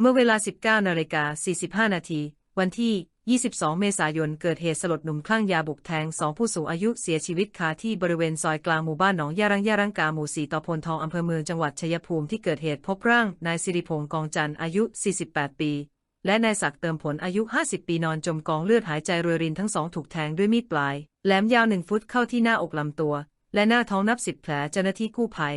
เมื่อเวลา 19นาฬิกา45 นาที วันที่ 22 เมษายน เกิดเหตุสลดหนุ่มคลั่งยาบุกแทงสองผู้สูงอายุเสียชีวิตคาที่บริเวณซอยกลางหมู่บ้านหนองยารังยารังกาหมู่4ตอพลทองอำเภอเมืองจังหวัดชัยภูมิที่เกิดเหตุพบร่างนายสิริพงษ์กองจันทร์อายุ 48 ปี และนายศักดิ์เติมผลอายุ 50 ปีนอนจมกองเลือดหายใจรวยรินทั้งสองถูกแทงด้วยมีดปลายแหลมยาวหนึ่งฟุตเข้าที่หน้าอกลำตัว และหน้าท้องนับสิบแผลเจ้าหน้าที่กู้ภัย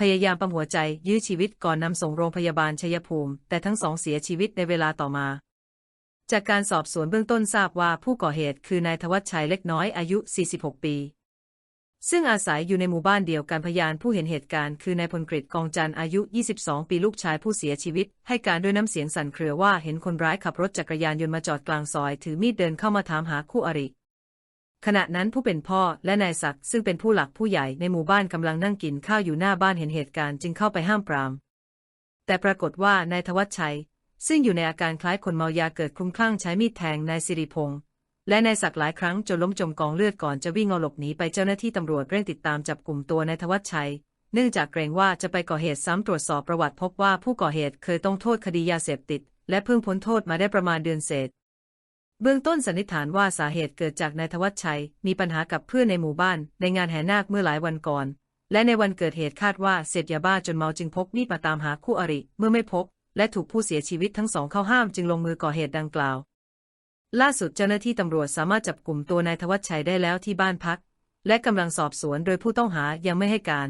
พยายามปั๊มหัวใจยื้อชีวิตก่อนนำส่งโรงพยาบาลชัยภูมิ แต่ทั้งสองเสียชีวิตในเวลาต่อมา จากการสอบสวนเบื้องต้นทราบว่าผู้ก่อเหตุคือนายทวัชชัยเล็กน้อยอายุ 46 ปี ซึ่งอาศัยอยู่ในหมู่บ้านเดียวกันพยานผู้เห็นเหตุการณ์คือนายพลกฤษกองจันอายุ 22 ปีลูกชายผู้เสียชีวิต ให้การด้วยน้ำเสียงสั่นเครือว่าเห็นคนร้ายขับรถจักรยานยนต์มาจอดกลางซอย ถือมีดเดินเข้ามาถามหาคู่อริ ขณะนั้นผู้เป็นพ่อและนายศักดิ์ซึ่งเป็นผู้หลักผู้ใหญ่ในหมู่บ้านกำลังนั่งกินข้าวอยู่หน้าบ้านเห็นเหตุการณ์จึงเข้าไปห้ามปราม แต่ปรากฏว่านายทวัชชัย ซึ่งอยู่ในอาการคล้ายคนเมายาเกิดคลุ้มคลั่งใช้มีดแทงนายสิริพงษ์และนายศักดิ์หลายครั้งจนล้มจมกองเลือดก่อนจะวิ่งเอาหลบหนีไปเจ้าหน้าที่ตำรวจเร่งติดตามจับกลุ่มตัวนายทวัชชัย เนื่องจากเกรงว่าจะไปก่อเหตุซ้ำตรวจสอบประวัติพบว่าผู้ก่อเหตุเคยต้องโทษคดียาเสพติด และเพิ่งพ้นโทษมาได้ประมาณเดือนเศษ เบื้องต้นสันนิษฐานว่าสาเหตุเกิดจากนายทวัชชัย มีปัญหากับเพื่อนในหมู่บ้าน ในงานแห่นาคเมื่อหลายวันก่อน และในวันเกิดเหตุคาดว่าเสพยาบ้าจนเมาจึงพกมีดมาตามหาคู่อริ เมื่อไม่พบ และถูกผู้เสียชีวิตทั้งสองเข้าห้ามจึงลงมือก่อเหตุดังกล่าว ล่าสุดเจ้าหน้าที่ตำรวจสามารถจับกลุ่มตัวนายทวัชชัยได้แล้วที่บ้านพัก และกำลังสอบสวนโดยผู้ต้องหายังไม่ให้การ